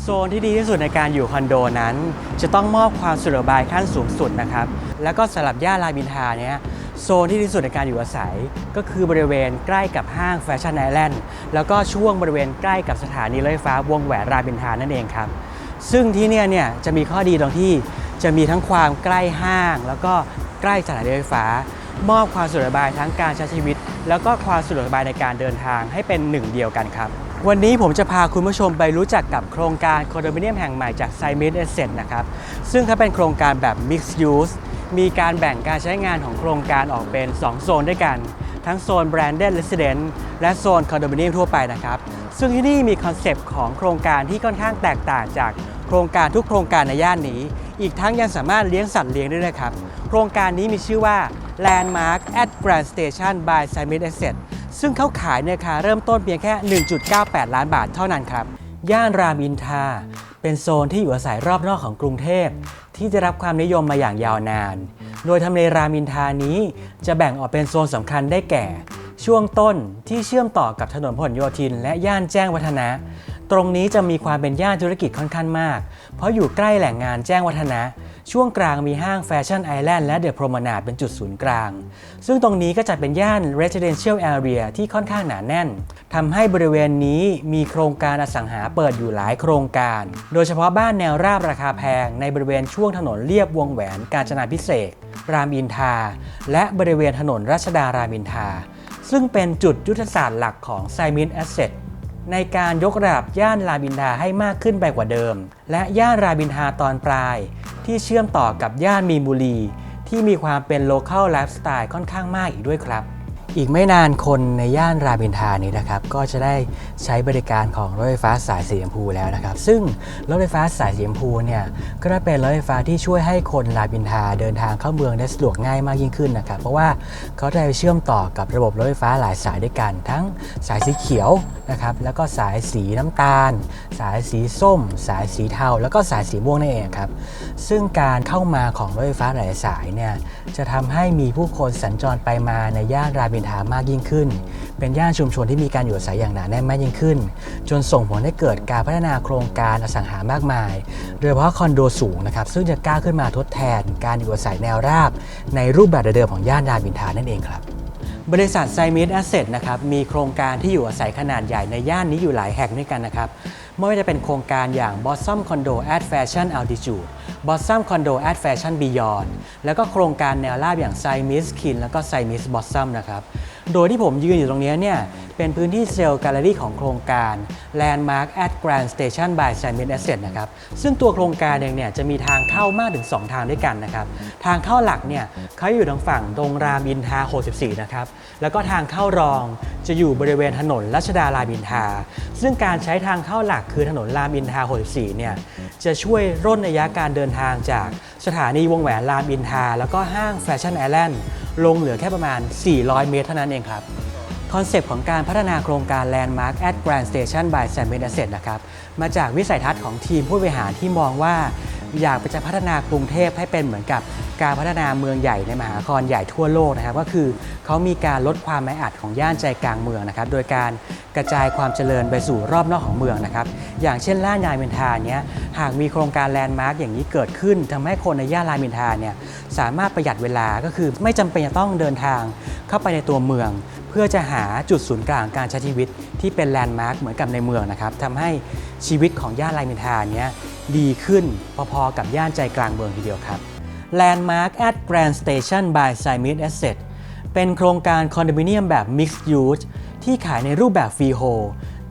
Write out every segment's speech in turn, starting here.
โซนที่ดีที่สุดในการอยู่คอนโดนั้น จะต้องมอบความสะดวกสบายขั้นสูงสุดนะครับ แล้วก็สำหรับย่านรามอินทราเนี่ยโซนที่ดีที่สุดในการอยู่อาศัย ก็คือบริเวณใกล้กับห้างแฟชั่นไอแลนด์แล้วก็ช่วงบริเวณใกล้กับสถานีรถไฟฟ้าวงแหวนรามอินทรานั่นเองครับ ซึ่งที่เนี่ยเนี่ยจะมีข้อดีตรงที่จะมีทั้งความใกล้ห้าง แล้วก็ใกล้สถานีรถไฟฟ้า มอบความสะดวกสบายทั้งการใช้ชีวิต แล้วก็ความสะดวกสบายในการเดินทางให้เป็นหนึ่งเดียวกันครับ วันนี้ผมจะพาคุณผู้ชมไปรู้จักกับโครงการคอนโดมิเนียมแห่งใหม่จากไซมิสเอเซนนะครับ ซึ่งถ้าเป็นโครงการแบบ Mixed Use มีการแบ่งการใช้งานของโครงการออกเป็น 2 โซนด้วยกัน ทั้งโซน Branded Residence และโซนคอนโดมิเนียมทั่วไปนะครับ ซึ่งที่นี่มีคอนเซปต์ของโครงการที่ค่อนข้างแตกต่างจากโครงการทุกโครงการในย่านนี้ อีกทั้งยังสามารถเลี้ยงสัตว์เลี้ยงได้ด้วยครับ โครงการนี้มีชื่อว่า Landmark at Grand Station by s i m i t Asset ซึ่งเขาขายในราคาเริ่มต้นเพียงแค่ 1.98 ล้านบาทเท่านั้นครับ ย่านรามอินทราเป็นโซนที่อยู่อาศัยรอบนอกของกรุงเทพ ที่ได้รับความนิยมมาอย่างยาวนาน โดยทำเลรามอินทรานี้จะแบ่งออกเป็นโซนสำคัญได้แก่ ช่วงต้นที่เชื่อมต่อกับถนนพหลโยธิน และย่านแจ้งวัฒนะ ตรงนี้จะมีความเป็นย่านธุรกิจค่อนข้างมาก เพราะอยู่ใกล้แหล่งงานแจ้งวัฒนะ ช่วงกลางมีห้างแฟชั่นไอแลนด์และเดอะพรมนาดเป็นจุดศูนย์กลาง ซึ่งตรงนี้ก็จะเป็นย่าน residential area ที่ค่อนข้างหนาแน่นทำให้บริเวณนี้มีโครงการอสังหาเปิดอยู่หลายโครงการ โดยเฉพาะบ้านแนวราบราคาแพงในบริเวณช่วงถนนเลียบวงแหวนกาญจนาพิเศษกรามอินทราและบริเวณถนนรัชดารามอินทราซึ่งเป็นจุดยุทธศาสตร์หลักของไซมินแอสเซท ในการยกระดับย่านรามอินทราให้มากขึ้นไปกว่าเดิม และย่านรามอินทราตอนปลาย ที่เชื่อมต่อกับย่านมีนบุรี ที่มีความเป็นโลเคอลไลฟ์สไตล์ค่อนข้างมากอีกด้วยครับ อีกไม่นานคนในย่านรามอินทรานี้นะครับ ก็จะได้ใช้บริการของรถไฟฟ้าสายสีชมพูแล้วนะครับ ซึ่งรถไฟฟ้าสายสีชมพูเนี่ยก็ได้เป็นรถไฟฟ้าที่ช่วยให้คนรามอินทราเดินทางเข้าเมืองได้สะดวกง่ายมากยิ่งขึ้นนะครับ เพราะว่าเขาได้เชื่อมต่อกับระบบรถไฟฟ้าหลายสายด้วยกัน ทั้งสายสีเขียวนะครับแล้วก็สายสีน้ำตาล สายสีส้ม สายสีเทา แล้วก็สายสีม่วงนั่นเองครับซึ่งการเข้ามาของรถไฟฟ้าหลายสายเนี่ยจะทำให้มีผู้คนสัญจรไปมาในย่านรามอินทรามากยิ่งขึ้น เป็นย่านชุมชนที่มีการอยู่อาศัยอย่างหนาแน่นมากยิ่งขึ้น จนส่งผลให้เกิดการพัฒนาโครงการอสังหามากมาย โดยเฉพาะคอนโดสูงนะครับซึ่งจะก้าวขึ้นมาทดแทน การอยู่อาศัยแนวราบ ในรูปแบบเดิมของย่านรามอินทรานั่นเองครับบริษัทไซมิสแอสเซทนะครับมีโครงการที่อยู่อาศัยขนาดใหญ่ในย่านนี้อยู่หลายแห่งด้วยกันนะครับ ไม่ว่าจะเป็นโครงการอย่าง Blossom Condo at Fashion Altitude Blossom Condo at Fashion Beyond แล้วก็โครงการแนวราบอย่าง s i m i s Kin แล้วก็ s i m i s Blossom นะครับ โดยที่ผมยืนอยู่ตรงนี้เนี่ยเป็นพื้นที่เซลล์แกลเลอรี่ของโครงการ Landmark at Grand Station by s i m i s Asset นะครับซึ่งตัวโครงการเองเนี่ยจะมีทางเข้ามากถึง 2 ทางด้วยกันนะครับทางเข้าหลักเนี่ยเขาอยู่ทางฝั่งตรงรามอินทา64นะครับแล้วก็ทางเข้ารองจะอยู่บริเวณถนนรัชดารามอินทา ซึ่งการใช้ทางเข้าหลักคือถนนรามอินทา64เนี่ยจะช่วยร่นระยะการเดินทางจากสถานีวงแหวนรามอินทา แล้วก็ห้างแฟชั่นไอแลนด์ ลงเหลือแค่ประมาณ 400 เมตรเท่านั้นเองครับคอนเซปต์ของการพัฒนาโครงการ Landmark at Grand Station by s a m i t Asset นะครับมาจากวิสัยทัศน์ของทีมผู้บริหารที่มองว่า อยากจะพัฒนากรุงเทพให้เป็นเหมือนกับการพัฒนาเมืองใหญ่ในมหานครใหญ่ทั่วโลกนะครับ ก็คือเขามีการลดความแออัดของย่านใจกลางเมืองนะครับ โดยการกระจายความเจริญไปสู่รอบนอกของเมืองนะครับ อย่างเช่นล่านรามอินทาเนี้ยหากมีโครงการแลนด์มาร์กอย่างนี้เกิดขึ้นทำให้คนในย่านรามอินทาเนี่ยสามารถประหยัดเวลาก็คือไม่จำเป็นจะต้องเดินทางเข้าไปในตัวเมือง เพื่อจะหาจุดศูนย์กลางการใช้ชีวิตที่เป็นแลนด์มาร์กเหมือนกับในเมืองนะครับทำให้ชีวิตของย่านรามอินทาเนี้ย ดีขึ้นพอๆกับย่านใจกลางเมืองทีเดียวครับ Landmark at Grand Station by s i m i t Asset เป็นโครงการคอนโดมิเนียมแบบ Mixed Use ที่ขายในรูปแบบฟรีโฮล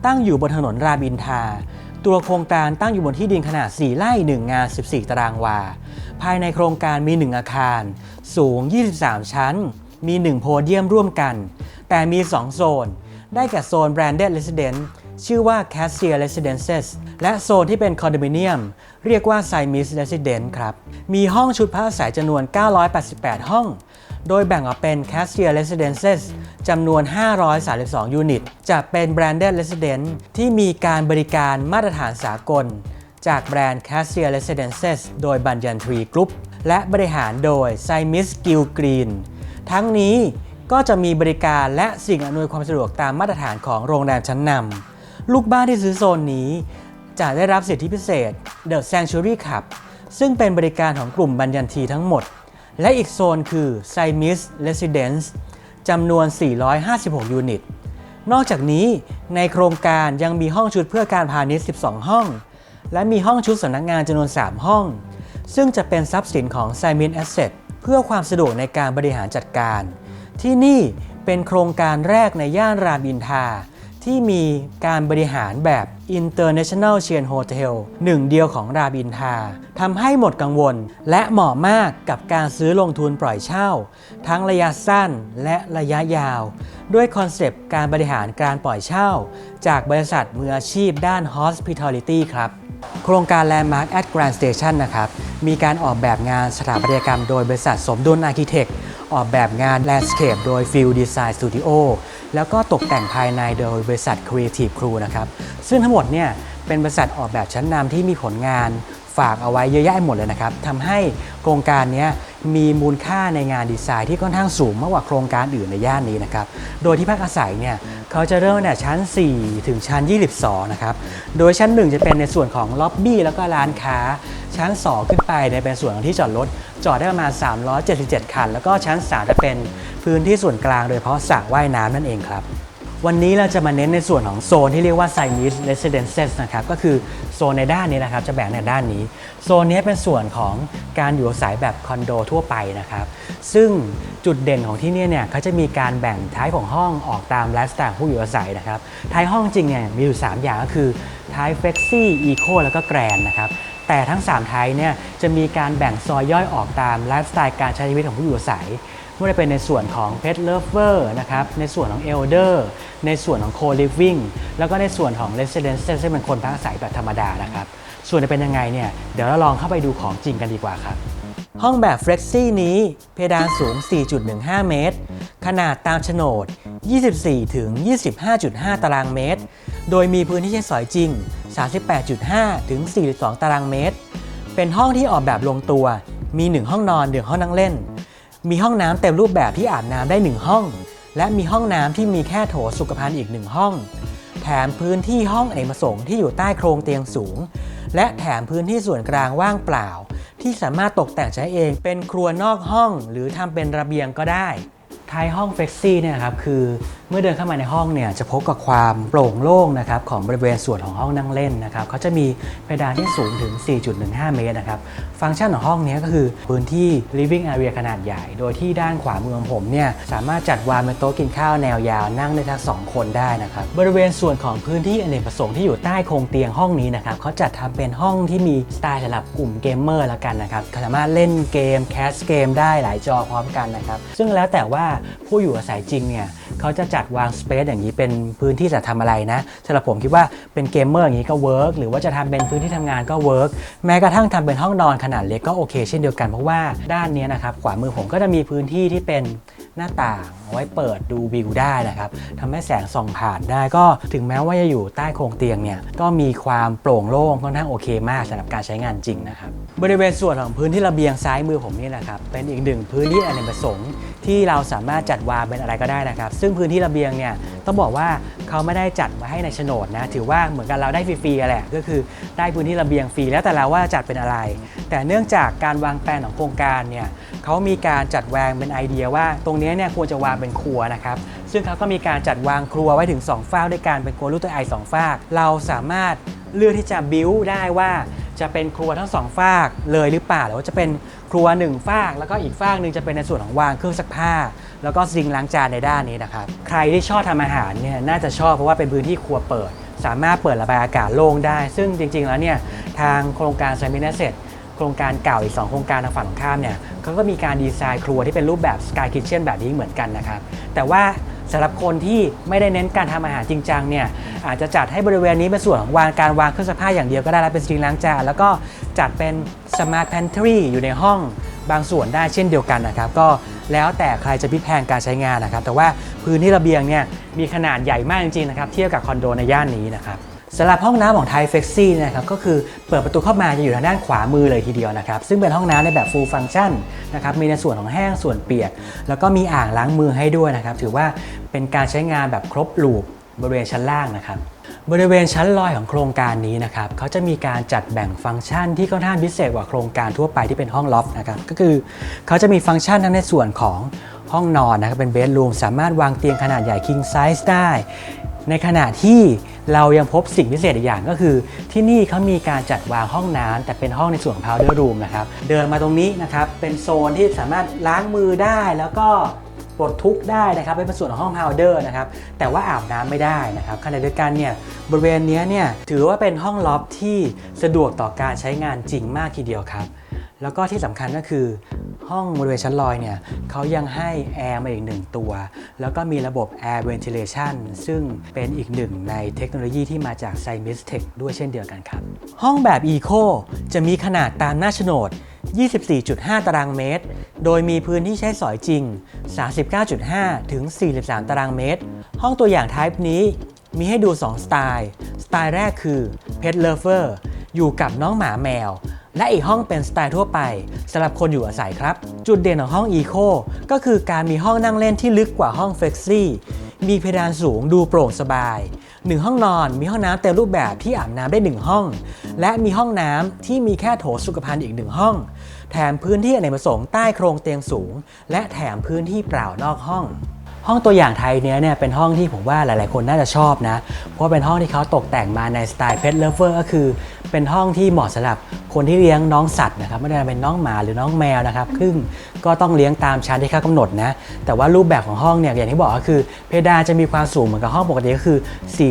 ตั้งอยู่บนถนนรามอินทา ตัวโครงการตั้งอยู่บนที่ดินขนาด 4 ไร่ 1 งาน 14 ตารางวา ภายในโครงการมี 1 อาคาร สูง 23 ชั้น มี 1 โพเดียมร่วมกัน แต่มี 2 โซน ได้แก่โซน Branded Residence ชื่อว่า Cassia Residences และโซนที่เป็นคอนโดมิเนียม เรียกว่า s i m i s Residence ครับ มีห้องชุดพักอาศัยจำนวน 988 ห้อง โดยแบ่งออกเป็น Cassia Residences จำนวน 532 ยูนิต จะเป็น Branded Residence ที่มีการบริการมาตรฐานสากล จากแบรนด์ Cassia Residences โดยบัญญันทรีกรุ๊ปและบริหารโดย s i m i s Gill Green ทั้งนี้ก็จะมีบริการและสิ่งอำนวยความสะดวกตามมาตรฐานของโรงแรมชั้นนำ ลูกบ้านที่ซื้อโซนนี้ จะได้รับสิทธิพิเศษ The Sanctuary Club ซึ่งเป็นบริการของกลุ่มบัญญันทีทั้งหมด และอีกโซนคือ s i m i s Residence จำนวน 456 ยูนิต นอกจากนี้ในโครงการยังมีห้องชุดเพื่อการพาณิชย์ 12 ห้อง และมีห้องชุดสำนักงานจำนวน 3 ห้อง ซึ่งจะเป็นทรัพย์สินของ s i m i n Asset เพื่อความสะดวกในการบริหารจัดการ ที่นี่เป็นโครงการแรกในย่านรามอินทรา ที่มีการบริหารแบบ International Chain Hotel หนึ่งเดียวของราบินทาทำให้หมดกังวล และเหมาะมากกับการซื้อลงทุนปล่อยเช่า ทั้งระยะสั้นและระยะยาว ด้วยคอนเซปต์การบริหารการปล่อยเช่า จากบริษัทมืออาชีพด้าน Hospitality ครับ โครงการ Landmark at Grand Station นะครับมีการออกแบบงานสถาปัตยกรรมโดยบริษัทสมดุลอาร์เคเต็กออกแบบงาน Landscape โดย Field Design Studio แล้วก็ตกแต่งภายในโดยบริษัท Creative Crew นะครับซึ่งทั้งหมดเนี่ยเป็นบริษัทออกแบบชั้นนำที่มีผลงานฝากเอาไว้เยอะแยะหมดเลยนะครับทำให้โครงการเนี้ย มีมูลค่าในงานดีไซน์ที่ค่อนข้างสูงมากกว่าโครงการอื่นในย่านนี้นะครับ โดยที่พักอาศัยเนี่ยเขาจะเริ่มตั้งแต่ชั้น 4 ถึงชั้น 22 นะครับ โดยชั้น 1 จะเป็นในส่วนของล็อบบี้แล้วก็ร้านค้า ชั้น 2 ขึ้นไปเนี่ยเป็นส่วนของที่จอดรถ จอดได้ประมาณ 377 คัน แล้วก็ชั้น 3 จะเป็นพื้นที่ส่วนกลางโดยเฉพาะสระว่ายน้ำนั่นเองครับ วันนี้เราจะมาเน้นในส่วนของโซนที่เรียกว่า s i m i s Residences นะครับก็คือโซนในด้านนี้นะครับจะแบ่งในด้านนี้ โซนนี้เป็นส่วนของการอยู่อาศัยแบบคอนโดทั่วไปนะครับซึ่งจุดเด่นของที่นี่เนี่ยเขาจะมีการแบ่งท้ายของห้องออกตามไลฟ์สไตล์ผู้อยู่อาศัยนะครับท้ายห้องจริงเนี่ยมีอยู่ 3 อย่างก็คือท้ายเฟกซี่อีโคแล้วก็แกรนนะครับแต่ทั้ง 3 ท้ายเนี่ยจะมีการแบ่งซอยย่อยออกตามไลฟ์สไตล์การใช้ชีวิตของผู้อยู่อาศัย ไม่ว่าจะเป็นในส่วนของ Pet Lover นะครับ ในส่วนของ Elder ในส่วนของ Co-living แล้วก็ในส่วนของ Residence ซึ่งเป็นคนพักอาศัยแบบธรรมดานะครับ ส่วนจะเป็นยังไงเนี่ย เดี๋ยวเราลองเข้าไปดูของจริงกันดีกว่าครับ ห้องแบบ Flexi นี้เพดานสูง 4.15 เมตร ขนาดตามโฉนด 24ถึง25.5 ตารางเมตร โดยมีพื้นที่ใช้สอยจริง 38.5 ถึง 42 ตารางเมตร เป็นห้องที่ออกแบบลงตัว มี 1 ห้องนอน 1 ห้องนั่งเล่น มีห้องน้ำเต็มรูปแบบที่อาบน้ำได้ 1 ห้อง และมีห้องน้ำที่มีแค่โถสุขภัณฑ์อีก 1 ห้อง แถมพื้นที่ห้องอเนกประสงค์ที่อยู่ใต้โครงเตียงสูง และแถมพื้นที่ส่วนกลางว่างเปล่า ที่สามารถตกแต่งใช้เองเป็นครัวนอกห้อง หรือทำเป็นระเบียงก็ได้ ท้ายห้องเฟกซี่เนี่ยนะครับคือเมื่อเดินเข้ามาในห้องเนี่ยจะพบกับความโปร่งโล่งนะครับของบริเวณส่วนของห้องนั่งเล่นนะครับเขาจะมีเพดานที่สูงถึง 4.15 เมตรนะครับฟังก์ชันของห้องนี้ก็คือพื้นที่ living area ขนาดใหญ่ โดยที่ด้านขวามือของผมเนี่ยสามารถจัดวางเป็นโต๊ะกินข้าวแนวยาวนั่งได้ทั้งสองคนได้นะครับบริเวณส่วนของพื้นที่อเนกประสงค์ที่อยู่ใต้โครงเตียงห้องนี้นะครับเขาจัดทำเป็นห้องที่มีสไตล์สำหรับกลุ่มเกมเมอร์ละกันนะครับสามารถเล่นเกมแคสเกมได้หลายจอพร้อมกันนะครับซึ่งแล้วแต่ว่าผู้อยู่อาศัยจริงเนี่ยเขาจะจัดวางสเปซอย่างนี้เป็นพื้นที่จะทำอะไรนะสำหรับผมคิดว่าเป็นเกมเมอร์อย่างนี้ก็เวิร์กหรือว่าจะทำเป็นพื้นที่ทำงานก็เวิร์กแม้กระทั่งทำเป็นห้องนอนขนาดเล็กก็โอเคเช่นเดียวกันเพราะว่าด้านนี้นะครับขวามือผมก็จะมีพื้นที่ที่เป็นหน้าต่างเอาไว้เปิดดูวิวได้นะครับทำให้แสงส่องผ่านได้ก็ถึงแม้ว่าจะอยู่ใต้โครงเตียงเนี่ยก็มีความโปร่งโล่งค่อนข้างโอเคมากสำหรับการใช้งานจริงนะครับบริเวณส่วนของพื้นที่ระเบียงซ้ายมือผมนี่นะครับเป็นอีกหนึ่งพื้นที่อเนกประสงค์ ที่เราสามารถจัดวางเป็นอะไรก็ได้นะครับ ซึ่งพื้นที่ระเบียงเนี่ยต้องบอกว่าเขาไม่ได้จัดไว้ให้ในโฉนดนะถือว่าเหมือนกันเราได้ฟรีๆแหละก็คือได้พื้นที่ระเบียงฟรีแล้วแต่เราว่าจัดเป็นอะไร แต่เนื่องจากการวางแผนของโครงการเนี่ยเขามีการจัดวางเป็นไอเดียว่า ตรงนี้เนี่ยควรจะวางเป็นครัวนะครับซึ่งเขาก็มีการจัดวางครัวไว้ถึง2ฝากด้วยการเป็นครัวรูปตัวไอสองฝากเราสามารถเลือกที่จะบิวได้ว่า จะเป็นครัวทั้งสองฝากเลยหรือเปล่าหรือว่าจะเป็นครัวหนึ่งฝาก แล้วก็อีกฝากหนึ่งจะเป็นในส่วนของวางเครื่องซักผ้า แล้วก็ซิงค์ล้างจานในด้านนี้นะครับใครที่ชอบทำอาหารเนี่ยน่าจะชอบเพราะว่าเป็นพื้นที่ครัวเปิด สามารถเปิดระบายอากาศโล่งได้ ซึ่งจริง ๆ แล้วเนี่ยทางโครงการไซมินเซตโครงการเก่าอีก 2 โครงการทางฝั่งตรงข้ามเนี่ยเขาก็มีการดีไซน์ครัวที่เป็นรูปแบบ Sky Kitchen แบบนี้เหมือนกันนะครับแต่ว่า สำหรับคนที่ไม่ได้เน้นการทำอาหารจริงจังเนี่ยอาจจะจัดให้บริเวณนี้เป็นส่วนของวางการวางเครื่องซักผ้าอย่างเดียวก็ได้แล้วเป็นซิงค์ล้างจานแล้วก็จัดเป็น Smart Pantry อยู่ในห้องบางส่วนได้เช่นเดียวกันนะครับ ก็แล้วแต่ใครจะพิแพงการใช้งานนะครับ แต่ว่าพื้นที่ระเบียงเนี่ยมีขนาดใหญ่มากจริงๆนะครับ เทียบกับคอนโดในย่านนี้นะครับ สำหรับห้องน้ำของไทเฟกซี่นะครับก็คือเปิดประตูเข้ามาจะอยู่ทางด้านขวามือเลยทีเดียวนะครับซึ่งเป็นห้องน้ำในแบบ full function นะครับมีในส่วนของแห้งส่วนเปียก แล้วก็มีอ่างล้างมือให้ด้วยนะครับถือว่าเป็นการใช้งานแบบครบลูปบริเวณชั้นล่างนะครับบริเวณชั้นลอยของโครงการนี้นะครับเขาจะมีการจัดแบ่งฟังก์ชันที่ค่อนข้างพิเศษกว่าโครงการทั่วไปที่เป็นห้องล็อฟต์นะครับก็คือเขาจะมีฟังก์ชันทั้งในส่วนของห้องนอนนะครับเป็นเบดรูมสามารถวางเตียงขนาดใหญ่ king size ได้ ในขณะที่ เรายังพบสิ่งพิเศษอีกอย่างก็คือ ที่นี่เขามีการจัดวางห้องน้ำแต่เป็นห้องในส่วนของ powder room นะครับ เดินมาตรงนี้นะครับ เป็นโซนที่สามารถล้างมือได้แล้วก็ปลดทุกข์ได้นะครับเป็นส่วนของห้องพาวเดอร์นะครับแต่ว่าอาบน้ำไม่ได้นะครับขณะเดียวกันเนี่ยบริเวณนี้เนี่ยถือว่าเป็นห้องล็อบที่สะดวกต่อการใช้งานจริงมากทีเดียวครับ แล้วก็ที่สำคัญก็คือ ห้องบริเวณชั้นลอยเนี่ยเขายังให้แอร์มาอีกหนึ่งตัว แล้วก็มีระบบ Air Ventilation ซึ่งเป็นอีกหนึ่งในเทคโนโลยีที่มาจาก c y m i s t e c h ด้วยเช่นเดียวกันครับ ห้องแบบ Eco จะมีขนาดตามหน้าโฉนด 24.5 ตารางเมตร โดยมีพื้นที่ใช้สอยจริง 39.5 ถึง 43 ตารางเมตร ห้องตัวอย่าง Type นี้ มีให้ดู 2 สไตล์ สไตล์แรกคือ Pet Lover อยู่กับน้องหมาแมว และอีกห้องเป็นสไตล์ทั่วไปสำหรับคนอยู่อาศัยครับ จุดเด่นของห้อง Eco ก็คือการมีห้องนั่งเล่นที่ลึกกว่าห้อง Flexi มีเพดานสูงดูโปร่งสบาย 1 ห้องนอนมีห้องน้ำเต็มรูปแบบที่อาบน้ำได้ 1 ห้อง และมีห้องน้ำที่มีแค่โถสุขภัณฑ์อีก 1 ห้อง แถมพื้นที่อเนกประสงค์ใต้โครงเตียงสูง และแถมพื้นที่เปล่านอกห้อง ห้องตัวอย่างไทยเนี้ยเนี่ยเป็นห้องที่ผมว่าหลาย ๆ คนน่าจะชอบนะ เพราะเป็นห้องที่เขาตกแต่งมาในสไตล์ Pet Lover ก็คือ เป็นห้องที่เหมาะสำหรับคนที่เลี้ยงน้องสัตว์นะครับไม่ได้เป็นน้องหมาหรือน้องแมวนะครับซึ่งก็ต้องเลี้ยงตามชั้นที่เขากำหนดนะ แต่ว่ารูปแบบของห้องเนี่ยอย่างที่บอกก็คือ เพดานจะมีความสูงเหมือนกับห้องปกติก็คือ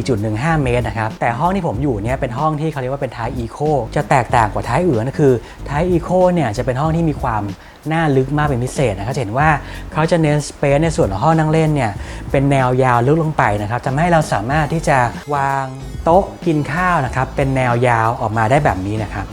4.15 เมตรนะครับแต่ห้องที่ผมอยู่เนี่ยเป็นห้องที่เขาเรียกว่าเป็นท้ายอีโคจะแตกต่างกว่าท้ายอื่นก็คือท้ายอีโคเนี่ยจะเป็นห้องที่มีความ หน่าลึกมากเป็นพิเศษนะครับจะเห็นว่าเขาจะเน้นสเปซในส่วนของห้องนั่งเล่นเนี่ยเป็นแนวยาวลึกลงไปนะครับทำให้เราสามารถที่จะวางโต๊ะกินข้าวนะครับเป็นแนวยาวออกมาได้แบบนี้นะครับ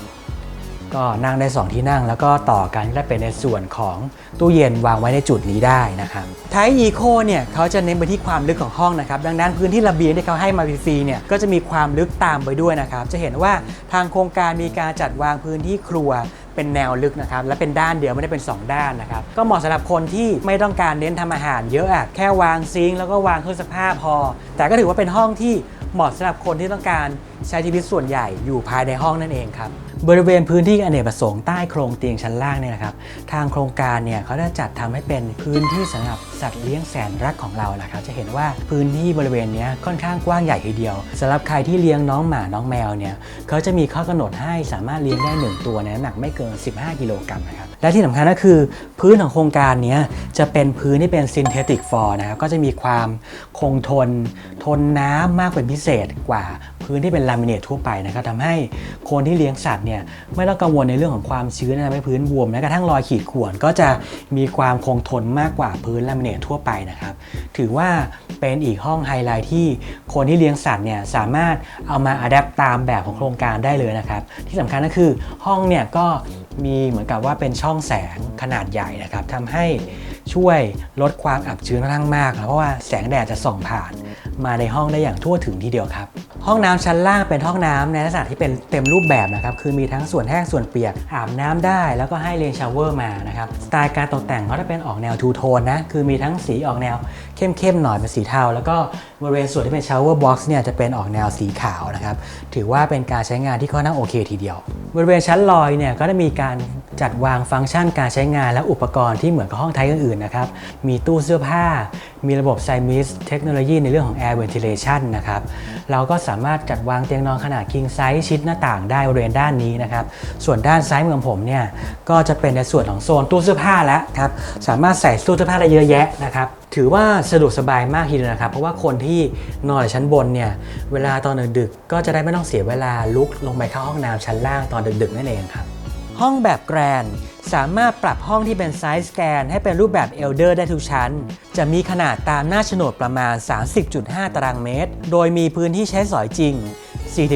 ก็นั่งได้ 2 ที่นั่งแล้วก็ต่อกันก็เป็นในส่วนของตู้เย็นวางไว้ในจุดนี้ได้นะครับไทยอีโคเนี่ยเขาจะเน้นไปที่ความลึกของห้องนะครับ ดังนั้นพื้นที่ระเบียงที่เขาให้มาฟรีเนี่ยก็จะมีความลึกตามไปด้วยนะครับ จะเห็นว่าทางโครงการมีการจัดวางพื้นที่ครัว เป็นแนวลึกนะครับและเป็นด้านเดียวไม่ได้เป็น 2 ด้านนะครับก็เหมาะสำหรับคนที่ไม่ต้องการเน้นทำอาหารเยอะอะแค่วางซิงค์แล้วก็วางเครื่องซักผ้าพอ แต่ก็ถือว่าเป็นห้องที่เหมาะสำหรับคนที่ต้องการใช้ชีวิตส่วนใหญ่อยู่ภายในห้องนั่นเองครับบริเวณพื้นที่อเนกประสงค์ใต้โครงเตียงชั้นล่างเนี่ยนะครับทางโครงการเนี่ยเขาได้จัดทำให้เป็นพื้นที่สำหรับ สัตว์เลี้ยงแสนรักของเรานะครับจะเห็นว่าพื้นที่บริเวณนี้ค่อนข้างกว้างใหญ่ทีเดียวสำหรับใครที่เลี้ยงน้องหมาน้องแมวเนี่ยเขาจะมีข้อกำหนดให้สามารถเลี้ยงได้ 1 ตัวในน้ำหนักไม่เกิน 15 กิโลกรัมนะครับและที่สำคัญก็คือพื้นของโครงการนี้จะเป็นพื้นที่เป็นซินเทติกฟอร์นะครับก็จะมีความคงทน ทนน้ำมากเป็นพิเศษกว่าพื้นที่เป็นลามิเนตทั่วไปนะครับทำให้คนที่เลี้ยงสัตว์เนี่ยไม่ต้องกังวลในเรื่องของความชื้นนะทำให้พื้นบวมแม้กระทั่งรอยขีดข่วนก็จะมีความคงทนมากกว่าพื้นลามิเนตทั่วไปนะครับ ถือว่าเป็นอีกห้องไฮไลท์ที่คนที่เลี้ยงสัตว์เนี่ยสามารถเอามาอัดแอปตามแบบของโครงการได้เลยนะครับ ที่สำคัญก็คือห้องเนี่ยก็มีเหมือนกับว่าเป็นช่องแสงขนาดใหญ่นะครับทำให้ช่วยลดความอับชื้นค่อนข้างมากนะเพราะว่าแสงแดดจะส่องผ่านมาในห้องได้อย่างทั่วถึงทีเดียวครับ ห้องน้ำชั้นล่างเป็นห้องน้ำในลักษณะที่เป็นเต็มรูปแบบนะครับ คือมีทั้งส่วนแห้งส่วนเปียก อาบน้ำได้ แล้วก็ให้เลนชาวเวอร์มานะครับ สไตล์การตกแต่งเขาจะเป็นออกแนวทูโทนนะ คือมีทั้งสีออกแนว เข้มๆหน่อยเป็นสีเทา แล้วก็บริเวณส่วนที่เป็นชาวเวอร์บ็อกซ์เนี่ยจะเป็นออกแนวสีขาวนะครับ ถือว่าเป็นการใช้งานที่ค่อนข้างโอเคทีเดียว บริเวณชั้นลอยเนี่ยก็ได้มีการจัดวางฟังก์ชันการใช้งานและอุปกรณ์ที่เหมือนกับห้องไทยอื่นๆนะครับ มีตู้เสื้อผ้า มีระบบไซมิสเทคโนโลยีในเรื่องของ Air Ventilation นะครับ เราก็สามารถจัดวางเตียงนอนขนาด king size ชิดหน้าต่างได้บริเวณด้านนี้นะครับ ส่วนด้านซ้ายมือของผมเนี่ยก็จะเป็นในส่วนของโซนตู้เสื้อผ้าแล้วครับ สามารถใส่ตู้เสื้อผ้าได้เยอะแยะนะครับ ถือว่าสะดวกสบายมากทีเดียวนะครับ เพราะว่าคนที่นอนชั้นบนเนี่ย เวลาตอนดึกๆก็จะได้ไม่ต้องเสียเวลาลุกลงไปเข้าห้องน้ำชั้นล่างตอนดึกๆนั่นเองครับ ห้องแบบแกรนสามารถปรับห้องที่เป็นไซส์แกรนให้เป็นรูปแบบเอลเดอร์ได้ทุกชั้น จะมีขนาดตามหน้าโฉนดประมาณ 30.5 ตารางเมตร โดยมีพื้นที่ใช้สอยจริง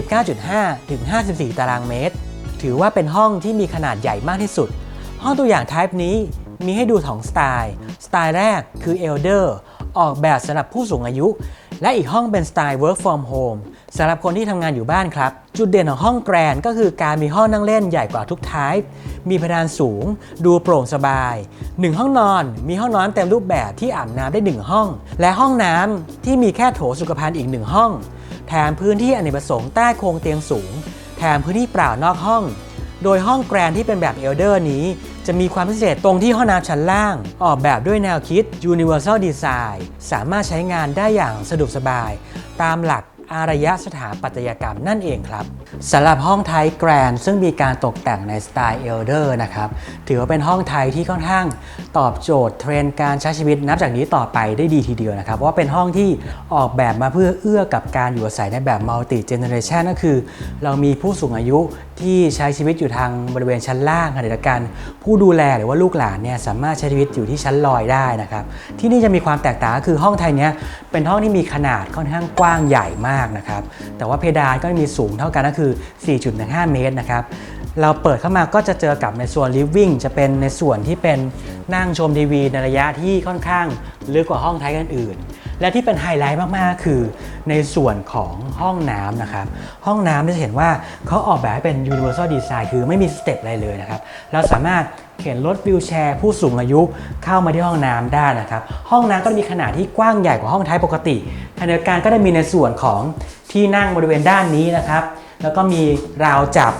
49.5 ถึง 54 ตารางเมตร ถือว่าเป็นห้องที่มีขนาดใหญ่มากที่สุด ห้องตัวอย่าง Type นี้ มีให้ดูสองสไตล์ สไตล์แรกคือ Elder ออกแบบสำหรับผู้สูงอายุ และอีกห้องเป็นสไตล์ Work from Home สำหรับคนที่ทำงานอยู่บ้านครับ จุดเด่นของห้องแกรนก็คือการมีห้องนั่งเล่นใหญ่กว่าทุก Type มีเพดานสูง ดูโปร่งสบาย 1 ห้องนอน มีห้องนอนเต็มรูปแบบที่อาบน้ำได้ 1 ห้อง และห้องน้ำที่มีแค่โถสุขภัณฑ์อีก 1 ห้อง แถมพื้นที่อเนกประสงค์ใต้โครงเตียงสูง แถมพื้นที่เปล่านอกห้อง โดยห้องแกรนที่เป็นแบบเอลเดอร์นี้ จะมีความพิเศษตรงที่ห้องน้ำชั้นล่าง ออกแบบด้วยแนวคิด Universal Design สามารถใช้งานได้อย่างสะดวกสบาย ตามหลักอารยสถาปัตยกรรมนั่นเองครับสำหรับห้องไทยแกรนซึ่งมีการตกแต่งในสไตล์เอลเดอร์นะครับถือว่าเป็นห้องไทยที่ค่อนข้างตอบโจทย์เทรนด์การใช้ชีวิตนับจากนี้ต่อไปได้ดีทีเดียวนะครับว่าเป็นห้องที่ออกแบบมาเพื่อเอื้อกับการอยู่อาศัยในแบบมัลติเจเนเรชันก็คือ เรามีผู้สูงอายุที่ใช้ชีวิตอยู่ทางบริเวณชั้นล่างขณะเดียวกัน ผู้ดูแลหรือว่าลูกหลานเนี่ยสามารถใช้ชีวิตอยู่ที่ชั้นลอยได้นะครับที่นี่จะมีความแตกต่างก็คือห้องไทยเนี้ยเป็นห้องที่มีขนาดค่อนข้างกว้างใหญ่มากนะครับแต่ว่าเพดานก็มีสูงเท่ากันก็คือคือ 4.15 เมตรนะครับ เราเปิดเข้ามาก็จะเจอกับในส่วน living จะเป็นในส่วนที่เป็นนั่งชมทีวีในระยะที่ค่อนข้างลึกกว่าห้องไทยกันอื่น และที่เป็นไฮไลท์มากๆ คือในส่วนของห้องน้ำนะครับ ห้องน้ำจะเห็นว่าเขาออกแบบให้เป็น universal design คือไม่มีสเต็ปอะไรเลยนะครับ เราสามารถเข็นรถวิวแชร์ ผู้สูงอายุเข้ามาที่ห้องน้ำได้นะครับ ห้องน้ำก็มีขนาดที่กว้างใหญ่กว่าห้องไทยปกติขณะเดียวกันก็ได้มีในส่วนของที่นั่งบริเวณด้านนี้นะครับ แล้วก็มีราวจับ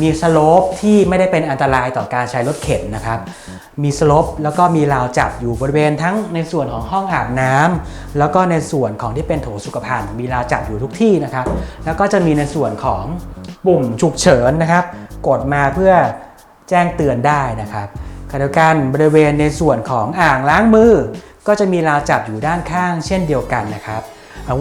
มีสโลปที่ไม่ได้เป็นอันตรายต่อการใช้รถเข็นนะครับ มีสโลปแล้วก็มีราวจับอยู่บริเวณทั้งในส่วนของห้องอาบน้ำแล้วก็ในส่วนของที่เป็นโถสุขภัณฑ์มีราวจับอยู่ทุกที่นะครับ แล้วก็จะมีในส่วนของปุ่มฉุกเฉินนะครับ กดมาเพื่อแจ้งเตือนได้นะครับขณะเดียวกันบริเวณในส่วนของอ่างล้างมือ ก็จะมีราวจับอยู่ด้านข้างเช่นเดียวกันนะครับ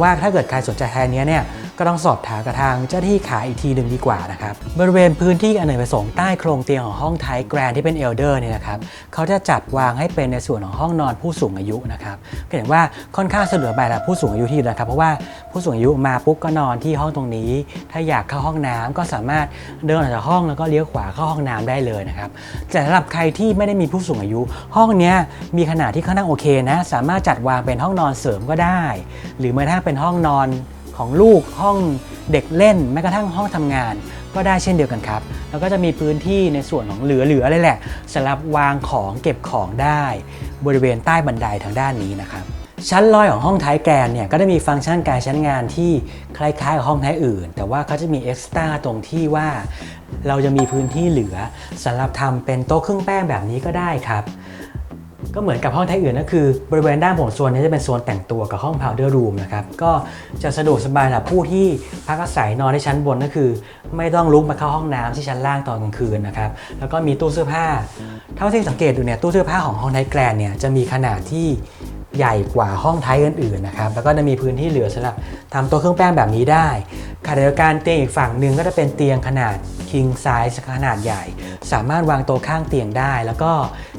ว่าถ้าเกิดใครสนใจแทนนี้เนี่ย ก็ต้องสอบถามกับทางเจ้าหน้าที่ขายอีกทีหนึ่งดีกว่านะครับบริเวณพื้นที่อเนกประสงค์ใต้โครงเตียงของห้องไทยแกรนที่เป็นเอลเดอร์เนี่ยนะครับเขาจะจัดวางให้เป็นในส่วนของห้องนอนผู้สูงอายุนะครับก็เห็นว่าค่อนข้างสะดวกสบายสำหรับผู้สูงอายุที่อยู่นะครับเพราะว่าผู้สูงอายุมาปุ๊บก็นอนที่ห้องตรงนี้ ถ้าอยากเข้าห้องน้ำก็สามารถเดินออกจากห้องแล้วก็เลี้ยวขวาเข้าห้องน้ำได้เลยนะครับแต่สำหรับใครที่ไม่ได้มีผู้สูงอายุ ห้องนี้มีขนาดที่ค่อนข้างโอเคนะสามารถจัดวางเป็นห้องนอนเสริมก็ได้ หรือแม้กระทั่งเป็นห้องนอน ของลูกห้องเด็กเล่นแม้กระทั่งห้องทำงาน ก็ได้เช่นเดียวกันครับ แล้วก็จะมีพื้นที่ในส่วนของเหลือๆอะไรแหละสำหรับวางของเก็บของได้ บริเวณใต้บันไดทางด้านนี้นะครับชั้นลอยของห้องท้ายแกนเนี่ยก็ได้มีฟังก์ชันการใช้งานที่คล้ายๆกับห้องท้ายอื่น แต่ว่าเขาจะมีเอ็กซ์ตร้าตรงที่ว่า เราจะมีพื้นที่เหลือสำหรับทำเป็นโต๊ะเครื่องแป้งแบบนี้ก็ได้ครับ ก็เหมือนกับห้องไทยอื่นก็คือ บริเวณด้านบนโซนนี้จะเป็นโซนแต่งตัวกับห้อง powder room นะครับก็จะสะดวกสบายสำหรับผู้ที่พักอาศัยนอนในชั้นบนก็คือ ไม่ต้องลุกมาเข้าห้องน้ำที่ชั้นล่างตอนกลางคืนนะครับแล้วก็มีตู้เสื้อผ้า เท่าที่สังเกตดูเนี่ยตู้เสื้อผ้าของห้องไทยแกรนเนี่ยจะมีขนาดที่ ใหญ่กว่าห้องไทยอื่นๆนะครับแล้วก็จะมีพื้นที่เหลือสำหรับทำโต๊ะเครื่องแป้งแบบนี้ได้ขณะเดียวกันเตียงอีกฝั่งหนึ่งก็จะเป็นเตียงขนาด king size ขนาดใหญ่ สามารถวางโต๊ะข้างเตียงได้ แล้วก็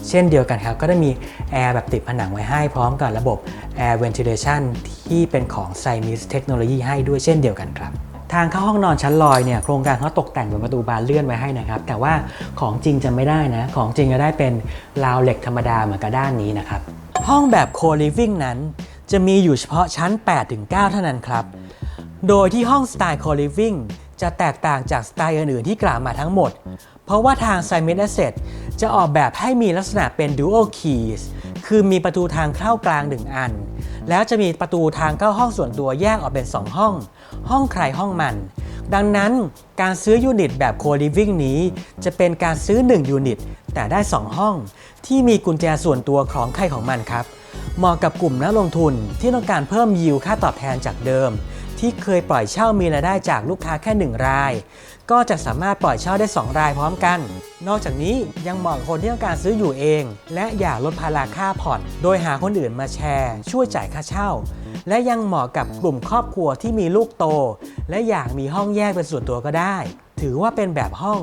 เช่นเดียวกันครับก็ได้มีแอร์แบบติดผนังไว้ให้พร้อมกับระบบ air ventilation ที่เป็นของ s i m i s เทคโนโลยีให้ด้วยเช่นเดียวกันครับทางเข้าห้องนอนชั้นลอยเนี่ยโครงการเขาตกแต่งเป็นประตูบานเลื่อนไว้ให้นะครับ แต่ว่าของจริงจะไม่ได้นะ ของจริงจะได้เป็นราวเหล็กธรรมดาเหมือนกับด้านนี้นะครับ ห้องแบบ co-living นั้น จะมีอยู่เฉพาะชั้น 8-9 เท่านั้นครับ โดยที่ห้องสไตล์ co-living จะแตกต่างจากสไตล์อื่นๆที่กล่าวมาทั้งหมด เพราะว่าทาง s i m e t Asset จะออกแบบให้มีลักษณะเป็น dual keys คือมีประตูทางเข้ากลาง 1 อัน แล้วจะมีประตูทางเข้าห้องส่วนตัวแยกออกเป็น 2 ห้อง ห้องใครห้องมัน ดังนั้นการซื้อยูนิตแบบ co-living นี้ จะเป็นการซื้อ 1 ยูนิต แต่ได้ 2 ห้อง ที่มีกุญแจส่วนตัวของใครของมันครับ เหมาะกับกลุ่มนักลงทุนที่ต้องการเพิ่มยิวค่าตอบแทนจากเดิม ที่เคยปล่อยเช่ามีรายได้จากลูกค้าแค่ 1 ราย ก็จะสามารถปล่อยเช่าได้ 2 รายพร้อมกัน นอกจากนี้ยังเหมาะกับคนที่ต้องการซื้ออยู่เอง และอยากลดภาระค่าผ่อน โดยหาคนอื่นมาแชร์ ช่วยจ่ายค่าเช่า และยังเหมาะกับกลุ่มครอบครัวที่มีลูกโต และอยากมีห้องแยกเป็นส่วนตัวก็ได้ ถือว่าเป็นแบบห้อง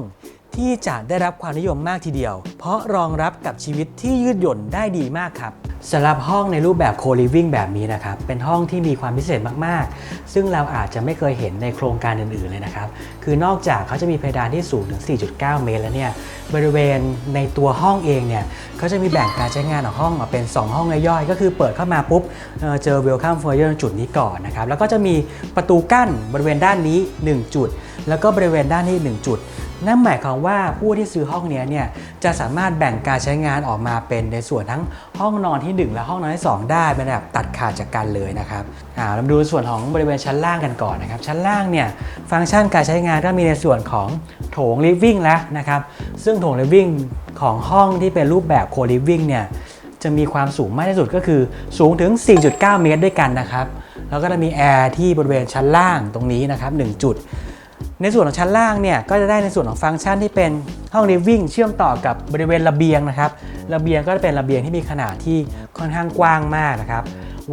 ที่จะได้รับความนิยมมากทีเดียว เพราะรองรับกับชีวิตที่ยืดหยุ่นได้ดีมากครับสำหรับห้องในรูปแบบ co-living แบบนี้นะครับ เป็นห้องที่มีความพิเศษมากๆ ซึ่งเราอาจจะไม่เคยเห็นในโครงการอื่นๆเลยนะครับ คือนอกจากเขาจะมีเพดานที่สูงถึง 4.9 เมตรแล้วเนี่ย บริเวณในตัวห้องเองเนี่ยเขาจะมีแบ่งการใช้งานของห้องออกเป็น 2 ห้องย่อยๆ ก็คือเปิดเข้ามาปุ๊บเอ่อเจอ welcome foyer จุดนี้ก่อนนะครับ แล้วก็จะมีประตูกั้นบริเวณด้านนี้ 1 จุด แล้วก็บริเวณด้านนี้ 1 จุด นั่นหมายความว่าผู้ที่ซื้อห้องนี้เนี่ยจะสามารถแบ่งการใช้งานออกมาเป็นในส่วนทั้งห้องนอนที่ 1 และห้องนอนที่ 2 ได้เป็นแบบตัดขาดจากกันเลยนะครับอ่าเรามาดูส่วนของบริเวณชั้นล่างกันก่อนนะครับ ชั้นล่างเนี่ยฟังก์ชันการใช้งานก็มีในส่วนของโถง living แล้วนะครับซึ่งโถง living ของห้องที่เป็นรูปแบบ co living เนี่ยจะมีความสูงมากที่สุดก็คือสูงถึง 4.9 เมตรด้วยกันนะครับ แล้วก็จะมีแอร์ที่บริเวณชั้นล่างตรงนี้นะครับ 1 จุด ในส่วนของชั้นล่างเนี่ยก็จะได้ในส่วนของฟังก์ชันที่เป็นห้อง living เชื่อมต่อกับบริเวณระเบียงนะครับระเบียงก็จะเป็นระเบียงที่มีขนาดที่ค่อนข้างกว้างมากนะครับ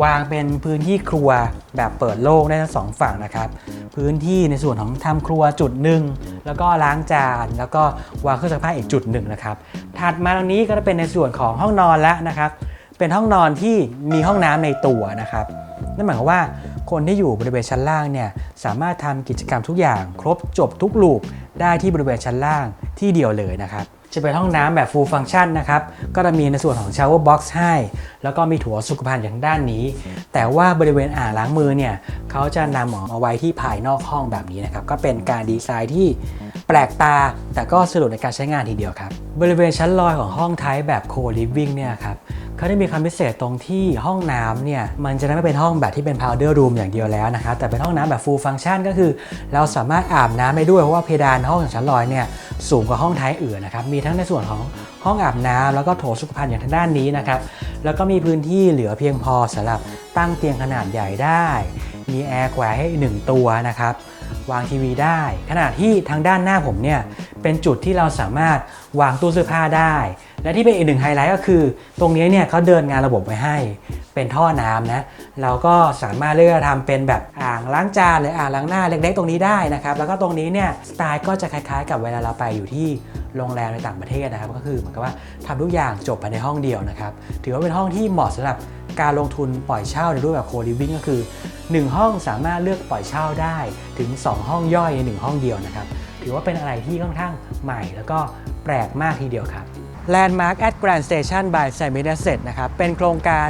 วางเป็นพื้นที่ครัวแบบเปิดโล่งได้ทั้งสองฝั่งนะครับพื้นที่ในส่วนของทำครัวจุดหนึ่งแล้วก็ล้างจานแล้วก็วางเครื่องซักผ้าอีกจุดหนึ่งนะครับถัดมาตรงนี้ก็จะเป็นในส่วนของห้องนอนแล้วนะครับเป็นห้องนอนที่มีห้องน้ำในตัวนะครับนั่นหมายความว่า คนที่อยู่บริเวณชั้นล่างเนี่ยสามารถทำกิจกรรมทุกอย่าง ครบจบทุกลูปได้ที่บริเวณชั้นล่างที่เดียวเลยนะครับจะเป็นห้องน้ำแบบ full function นะครับ ก็จะมีในส่วนของ shower box ให้ แล้วก็มีถั่วสุขภัณฑ์อย่างด้านนี้ แต่ว่าบริเวณอ่างล้างมือเนี่ย เขาจะนำออกมาไว้ที่ภายนอกห้องแบบนี้นะครับ ก็เป็นการดีไซน์ที่แปลกตา แต่ก็สะดวกในการใช้งานทีเดียวครับ บริเวณชั้นลอยของห้องไทป์แบบ co living เนี่ยครับ เขาได้มีความพิเศษตรงที่ห้องน้ำเนี่ย มันจะไม่เป็นห้องแบบที่เป็น powder room อย่างเดียวแล้วนะครับแต่เป็นห้องน้ำแบบ full function ก็คือ เราสามารถอาบน้ำได้ด้วย เพราะว่าเพดานห้องของชั้นลอยเนี่ยสูงกว่าห้องท้ายอื่นนะครับ มีทั้งในส่วนของห้องอาบน้ำแล้วก็โถสุขภัณฑ์อย่างทางด้านนี้นะครับ แล้วก็มีพื้นที่เหลือเพียงพอสำหรับตั้งเตียงขนาดใหญ่ได้ มีแอร์แขวนให้หนึ่งตัวนะครับวางทีวีได้ ขณะที่ทางด้านหน้าผมเนี่ยเป็นจุดที่เราสามารถวางตู้เสื้อผ้าได้ และที่เป็นอีกหนึ่งไฮไลท์ก็คือ ตรงนี้เนี่ยเขาเดินงานระบบไว้ให้ เป็นท่อน้ำนะเราก็สามารถเลือกทำเป็นแบบอ่างล้างจานหรืออ่างล้างหน้าเล็ก ๆ ตรงนี้ได้นะครับแล้วก็ตรงนี้เนี่ยสไตล์ก็จะคล้ายๆ กับเวลาเราไปอยู่ที่โรงแรมในต่างประเทศนะครับก็คือเหมือนกับว่าทำทุกอย่างจบภายในห้องเดียวนะครับถือว่าเป็นห้องที่เหมาะสำหรับการลงทุนปล่อยเช่าในรูปแบบโคลิวิ่งก็คือ 1 ห้องสามารถเลือกปล่อยเช่าได้ถึง 2 ห้องย่อยใน 1 ห้องเดียวนะครับถือว่าเป็นอะไรที่ค่อนข้างใหม่ แล้วก็แปลกมากทีเดียวครับ Landmark at Grand Station by s i m i n a s e t นะครับ เป็นโครงการ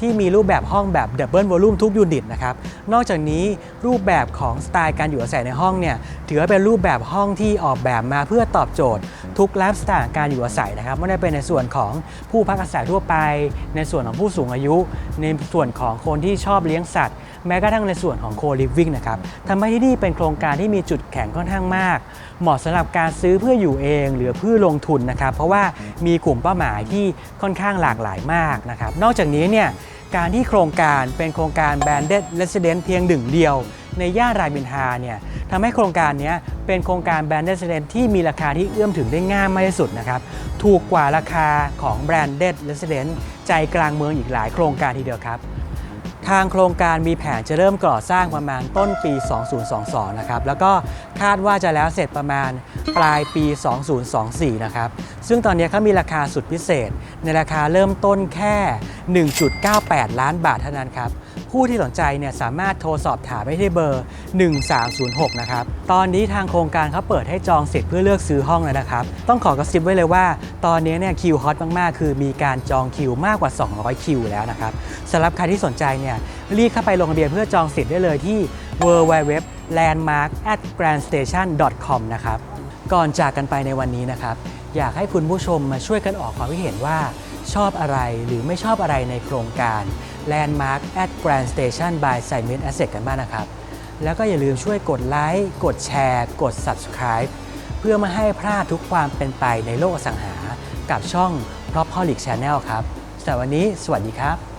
ที่มีรูปแบบห้องแบบ Double Volume ทุกยูนิตนะครับ นอกจากนี้รูปแบบของสไตล์การอยู่อาศัยในห้องเนี่ยถือว่าเป็นรูปแบบห้องที่ออกแบบมาเพื่อตอบโจทย์ ทุกไลฟ์สไตล์การอยู่อาศัยนะครับไม่ได้เป็นในส่วนของผู้พักอาศัยทั่วไป ในส่วนของผู้สูงอายุ ในส่วนของคนที่ชอบเลี้ยงสัตว์ แม้กระทั่งในส่วนของโคลิฟวิ่งนะครับทำให้ที่นี่เป็นโครงการที่มีจุดแข็งค่อนข้างมาก เหมาะสำหรับการซื้อเพื่ออยู่เองหรือเพื่อลงทุนนะครับ เพราะว่ามีกลุ่มเป้าหมายที่ค่อนข้างหลากหลายมากนะครับ นอกจากนี้เนี่ยการที่โครงการเป็นโครงการ Branded Resident เพียงหนึ่งเดียว ในย่านรามอินทาเนี่ยทำให้โครงการนี้เป็นโครงการ Branded Resident ที่มีราคาที่เอื้อมถึงได้ง่ายมากที่สุดนะครับ ถูกกว่าราคาของ Branded Resident ใจกลางเมืองอีกหลายโครงการทีเดียวครับ ทางโครงการมีแผนจะเริ่มก่อสร้างประมาณต้นปี 2022 นะครับ แล้วก็คาดว่าจะแล้วเสร็จประมาณปลายปี 2024 นะครับ ซึ่งตอนนี้เขามีราคาสุดพิเศษ ในราคาเริ่มต้นแค่ 1.98 ล้านบาทเท่านั้นครับ ผู้ที่สนใจเนี่ยสามารถโทรสอบถามได้ที่เบอร์ 1306 นะครับ ตอนนี้ทางโครงการเขาเปิดให้จองสิทธิ์เพื่อเลือกซื้อห้องแล้วนะครับ ต้องขอกระซิบไว้เลยว่า ตอนนี้เนี่ยคิวฮอตมากๆ คือมีการจองคิวมากกว่า 200 คิวแล้วนะครับสำหรับใครที่สนใจเนี่ยรีบเข้าไปลงทะเบียนเพื่อจองสิทธิ์ได้เลยที่ www landmark at grandstation com นะครับก่อนจากกันไปในวันนี้นะครับ อยากให้คุณผู้ชมมาช่วยกันออกความคิดเห็นว่าชอบอะไรหรือไม่ชอบอะไรในโครงการ Landmark at Grand Station by s i m e n Asset กันบ้างนะครับ แล้วก็อย่าลืมช่วยกดไลค์กดแชร์ กด Subscribe เพื่อไม่ให้พลาดทุกความเป็นไปในโลกอสังหา กับช่อง p r o p o l i c Channel ครับสำหรับวันนี้ สวัสดีครับ